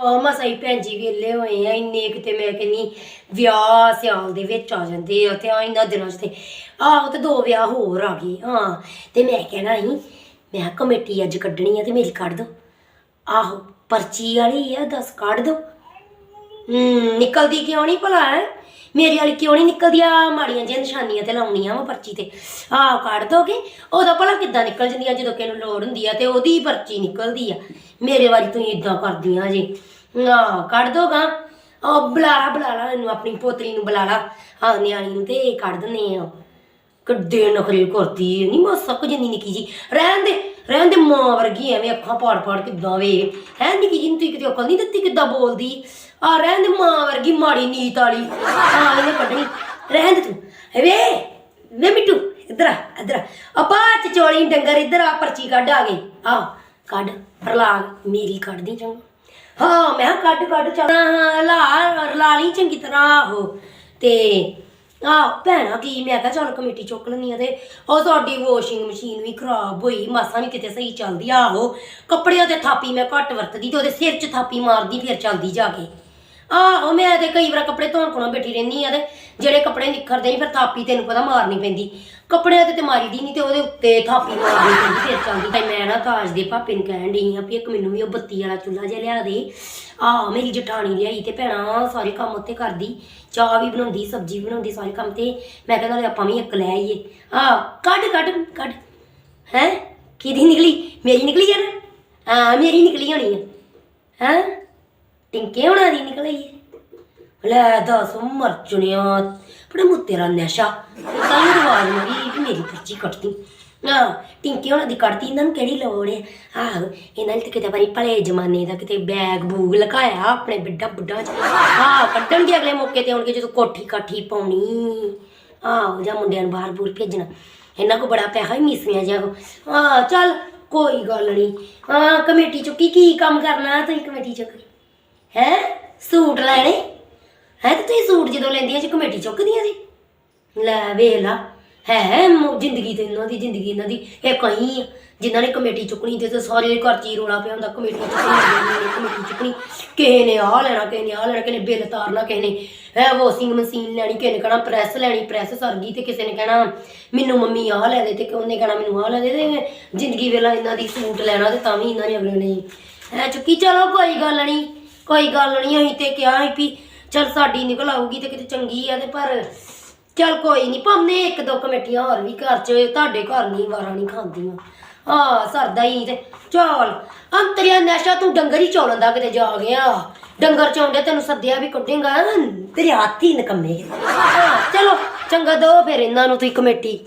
ਆ ਮਸਾਂ ਹੀ ਭੈਣ ਜੀ ਵੇਲੇ ਹੋਏ ਆ, ਇੰਨੇ ਕਿਤੇ ਮੈਂ ਕਹਿੰਨੀ ਵਿਆਹ ਸਿਆਲ ਦੇ ਵਿੱਚ ਆ ਜਾਂਦੇ ਆ ਤੇ ਆ ਇਹਨਾਂ ਦਿਨਾਂ 'ਚ ਤੇ ਆਹੋ ਤੇ ਦੋ ਵਿਆਹ ਹੋਰ ਆ ਗਏ, ਹਾਂ। ਤੇ ਮੈਂ ਕਹਿਣਾ ਸੀ, ਮੈਂ ਕਿਹਾ ਕਮੇਟੀ ਅੱਜ ਕੱਢਣੀ ਆ ਤੇ ਮੇਰੀ ਕੱਢ ਦੋ। ਆਹੋ, ਪਰਚੀ ਵਾਲੀ ਆ, ਦੱਸ ਕੱਢ ਦੋ। ਹੂੰ, ਨਿਕਲਦੀ ਕਿਉਂ ਨਹੀਂ ਭਲਾ, ਹੈ? ਮੇਰੀ ਵਾਲੀ ਕਿਉਂ ਨਹੀਂ ਨਿਕਲਦੀ? ਆ ਮਾੜੀਆਂ ਜਿਹੀਆਂ ਨਿਸ਼ਾਨੀਆਂ ਤੇ ਲਾਉਣੀਆਂ ਵਾ ਪਰਚੀ ਤੇ। ਆਹ ਕੱਢ ਦੋਗੇ ਉਹਦਾ ਭਲਾ ਕਿੱਦਾਂ ਨਿਕਲ ਜਾਂਦੀਆਂ ਜਦੋਂ ਕਿਸੇ ਨੂੰ ਲੋੜ ਹੁੰਦੀ ਆ ਤੇ ਉਹਦੀ ਪਰਚੀ ਨਿਕਲਦੀ ਆ। ਮੇਰੇ ਵਾਰੀ ਤੁਸੀਂ ਇਦਾਂ ਕਰਦੀਆਂ ਜੇ ਆਹ ਕੱਢ ਦੋਗਾ ਉਹ ਬੁਲਾਲਾ ਬੁਲਾਲਾ ਇਹਨੂੰ ਆਪਣੀ ਪੋਤਰੀ ਨੂੰ ਬੁਲਾਲਾ ਹਾਂ ਨਿਆਣੀ ਨੂੰ ਤੇ ਕੱਢ ਦਿੰਦੇ ਆ। ਕਿੱਡੇ ਨਖਰੇ ਕਰਦੀ ਨਹੀਂ ਮਾਸਾ ਕੁ ਜਿੰਨੀ ਨਿੱਕੀ ਜੀ ਰਹਿਣ ਦੇ ਰਹਿਣ ਦੇ, ਮਾਂ ਵਰਗੀ ਐਵੇਂ ਅੱਖਾਂ ਪਾੜ ਪਾੜ ਕਿੱਦਾਂ ਵੇ। ਹੈ, ਨਿੱਕੀ ਜੀ ਨੂੰ ਤੂੰ ਕਿਤੇ ਅਕਲ ਨਹੀਂ ਦਿੱਤੀ ਕਿੱਦਾਂ ਬੋਲਦੀ? ਆ ਰਹਿਣ ਦੇ, ਮਾਂ ਵਰਗੀ ਮਾੜੀ ਨੀਤ ਵਾਲੀ। ਆ ਇਹਨੇ ਕੱਢਣੀ ਰਹਿਣ ਦੇ ਤੂੰ। ਵੇ ਵੇ ਮਿੱਟੂ, ਇੱਧਰ ਆ ਇੱਧਰ ਆ। ਆਪਾ ਚਚੋਲੀ ਡੰਗਰ ਇੱਧਰ ਆ, ਪਰਚੀ ਕੱਢ ਆ ਗਈ ਆ ਕੱਢ ਪ੍ਰਲਾਗ ਮੇਰੀ ਕੱਢਦੀ ਚੰਗਾ ਹਾਂ, ਮੈਂ ਕਿਹਾ ਕੱਢ ਕੱਢ, ਚੱਲ। ਹਾਂ ਲਾ ਲਾ ਲਈ ਚੰਗੀ ਤਰ੍ਹਾਂ, ਆਹੋ। ਤੇ ਆ ਭੈਣਾ ਕੀ, ਮੈਂ ਕਿਹਾ ਚੱਲ ਕਮੇਟੀ ਚੁੱਕ ਲੈਣੀ ਆ ਤੇ ਉਹ ਤੁਹਾਡੀ ਵਾਸ਼ਿੰਗ ਮਸ਼ੀਨ ਵੀ ਖਰਾਬ ਹੋਈ, ਮਾਸਾ ਵੀ ਕਿਤੇ ਸਹੀ ਚੱਲਦੀ ਆਹੋ। ਕੱਪੜਿਆਂ ਤੇ ਥਾਪੀ ਮੈਂ ਘੱਟ ਵਰਤਦੀ ਤੇ ਉਹਦੇ ਸਿਰ 'ਚ ਥਾਪੀ ਮਾਰਦੀ, ਫਿਰ ਚੱਲਦੀ ਜਾ ਕੇ। ਆਹੋ ਮੈਂ ਤੇ ਕਈ ਵਾਰ ਕੱਪੜੇ ਧੋਣ ਕੋਲੋਂ ਬੈਠੀ ਰਹਿੰਦੀ ਆ ਤੇ ਜਿਹੜੇ ਕੱਪੜੇ ਨਿਖਰਦੇ ਨਹੀਂ ਫਿਰ ਥਾਪੀ ਤੈਨੂੰ ਪਤਾ ਮਾਰਨੀ ਪੈਂਦੀ। ਕੱਪੜਿਆਂ ਤੇ ਤੇ ਮਾਰੀ ਦੀ ਨਹੀਂ ਤੇ ਉਹਦੇ ਉੱਤੇ ਥਾਪੀ ਮਾਰਨੀ ਪੈਂਦੀ, ਫਿਰ ਚੱਲਦੀ ਤੇ ਮੈਂ ਨਾ ਤਾਜ ਦੇ ਪਾਪੇ ਨੂੰ ਕਹਿਣ ਡਈ ਆ ਵੀ ਇੱਕ ਮੈਨੂੰ ਵੀ ਉਹ ਬੱਤੀ ਵਾਲਾ ਚੁੱਲ੍ਹਾ ਜਿਹਾ ਲਿਆ ਦੇ। ਆ ਮੇਰੀ ਜਠਾਣੀ ਲਿਆਈ ਤੇ ਭੈਣਾ ਸਾਰੇ ਕੰਮ ਉੱਥੇ ਕਰਦੀ। ਚਾਹ ਵੀ ਬਣਾਉਂਦੀ, ਸਬਜ਼ੀ ਵੀ ਬਣਾਉਂਦੀ ਸਾਰੇ ਕੰਮ ਤੇ। ਮੈਂ ਕਹਿੰਦਾ ਨਾਲੇ ਆਪਾਂ ਵੀ ਇੱਕ ਲੈ ਆਈਏ। ਆ ਕੱਢ ਕੱਢ ਕੱਢ। ਹੈ? ਕਿਹਦੀ ਨਿਕਲੀ? ਮੇਰੀ ਨਿਕਲੀ ਯਾਰ ਹਾਂ, ਮੇਰੀ ਨਿਕਲੀ ਹੋਣੀ ਆ। ਹੈ? ਟਿੰਕੇ ਹੋਣਾ ਦੀ ਨਿਕਲੀ ਹੈ ਲੈ ਦੱਸ ਮਰ ਚੁਣਿਆ। ਬੜਾ ਮੂੰ ਤੇਰਾ ਨਸ਼ਾ। ਤਾਂ ਹੀ ਆਵਾਜ਼ ਮਾਰੀ ਕਿ ਮੇਰੀ ਪਰਚੀ ਕੱਟਦੀ ਆ ਟਿੰਕੇ ਹੋਣਾ ਦੀ ਕੱਢਦੀ ਇਹਨਾਂ ਨੂੰ ਕਿਹੜੀ ਲੋੜ ਹੈ ਆਹ, ਇਹਨਾਂ ਨੇ ਤਾਂ ਕਿਤੇ ਵਾਰੀ ਭਲੇ ਜ਼ਮਾਨੇ ਦਾ ਕਿਤੇ ਬੈਗ ਬੂਗ ਲਗਾਇਆ ਆਪਣੇ ਬਿੱਡਾ ਬੁੱਢਾ ਚ। ਹਾਂ ਕੱਢਣਗੇ ਅਗਲੇ ਮੌਕੇ ਤੇ ਆਉਣਗੇ ਜਦੋਂ ਕੋਠੀ ਕਾਠੀ ਪਾਉਣੀ। ਆਹੋ, ਜਾਂ ਮੁੰਡਿਆਂ ਨੂੰ ਬਾਹਰ ਬੂਰ ਭੇਜਣਾ। ਇਹਨਾਂ ਕੋ ਬੜਾ ਪੈਸਾ ਹੀ ਮਿਸਰੀਆਂ ਜਿਹਾ ਕੋ ਹਾਂ ਚੱਲ, ਕੋਈ ਗੱਲ ਨਹੀਂ ਹਾਂ ਕਮੇਟੀ ਚੋਂ ਕੀ ਕੀ ਕੰਮ ਕਰਨਾ? ਤੁਸੀਂ ਕਮੇਟੀ ਚੋਂ ਹੈ? ਸੂਟ ਲੈਣੇ? ਹੈ ਤੇ ਤੁਸੀਂ ਸੂਟ ਜਦੋਂ ਲੈਂਦੀਆਂ ਸੀ ਕਮੇਟੀ ਚੁੱਕਦੀਆਂ ਸੀ? ਲੈ ਵੇਖ ਲਾ ਹੈ ਮ- ਜ਼ਿੰਦਗੀ ਤੇ ਇਹਨਾਂ ਦੀ ਜ਼ਿੰਦਗੀ ਇਹਨਾਂ ਦੀ ਇਹ ਕਹੀਂ ਆ, ਜਿਨ੍ਹਾਂ ਨੇ ਕਮੇਟੀ ਚੁੱਕਣੀ ਤੇ ਤੇ ਸਾਰੇ ਘਰ ਚ ਹੀ ਰੋਲਾ ਪਿਆ ਹੁੰਦਾ ਕਮੇਟੀ ਚੁੱਕਣੀ ਇਹਨਾਂ ਨੇ ਕਮੇਟੀ ਚੁੱਕਣੀ। ਕਿਸੇ ਨੇ ਆਹ ਲੈਣਾ ਕਿਸੇ ਨੇ ਆਹ ਲੈਣਾ ਕਿਸੇ ਨੇ ਬਿੱਲ ਤਾਰਨਾ ਕਿਸੇ ਨੇ ਹੈ ਵਾਸ਼ਿੰਗ ਮਸ਼ੀਨ ਲੈਣੀ ਕਿਸੇ ਨੇ ਕਹਿਣਾ ਪ੍ਰੈਸ ਲੈਣੀ ਪ੍ਰੈਸ ਸਰ ਗਈ ਤੇ ਕਿਸੇ ਨੇ ਕਹਿਣਾ ਮੈਨੂੰ ਮੰਮੀ ਆਹ ਲੈ ਦੇ ਤੇ ਉਹਨੇ ਕਹਿਣਾ ਮੈਨੂੰ ਆਹ ਲੈ ਦੇ ਤੇ ਜ਼ਿੰਦਗੀ ਵੇਲਾ ਇਹਨਾਂ ਦੀ ਸੂਟ ਲੈਣਾ ਤੇ ਤਾਂ ਵੀ ਇਹਨਾਂ ਨੇ ਅਗਲੇ ਨੇ ਹੈ ਚੁੱਕੀ। ਚਲੋ ਕੋਈ ਗੱਲ ਨਹੀਂ ਕੋਈ ਗੱਲ ਨਹੀਂ ਅਸੀਂ ਤੇ ਕਿਹਾ ਸੀ ਵੀ ਚਲ ਸਾਡੀ ਨਿਕਲ ਆਊਗੀ ਤੇ ਕਿਤੇ ਚੰਗੀ ਆ ਤੇ ਪਰ ਚਲ ਕੋਈ ਨਹੀਂ ਭਾਵੇਂ ਇੱਕ ਦੋ ਕਮੇਟੀਆਂ ਹੋਰ ਵੀ ਘਰ ਚ, ਤੁਹਾਡੇ ਘਰ ਨਹੀਂ ਵਾਰਾਂ ਨਹੀਂ ਖਾਂਦੀਆਂ। ਹਾਂ, ਸਰਦਾ ਹੀ ਤੇ, ਚੌਲ। ਅੰਤਰਿਆ ਨਸ਼ਾ ਤੂੰ ਡੰਗਰ ਹੀ ਚੌਲਣ ਦਾ ਕਿਤੇ ਜਾ ਗਿਆ। ਡੰਗਰ ਚੌਂਦੇ ਤੈਨੂੰ ਸੱਦਿਆ ਵੀ ਕੱਢੇਗਾ ਤੇਰੇ ਹੱਥ ਹੀ ਨਕੰਮੇ ਚਲੋ, ਚੰਗਾ ਦੋ ਫਿਰ ਇਹਨਾਂ ਨੂੰ ਤੁਸੀਂ ਕਮੇਟੀ।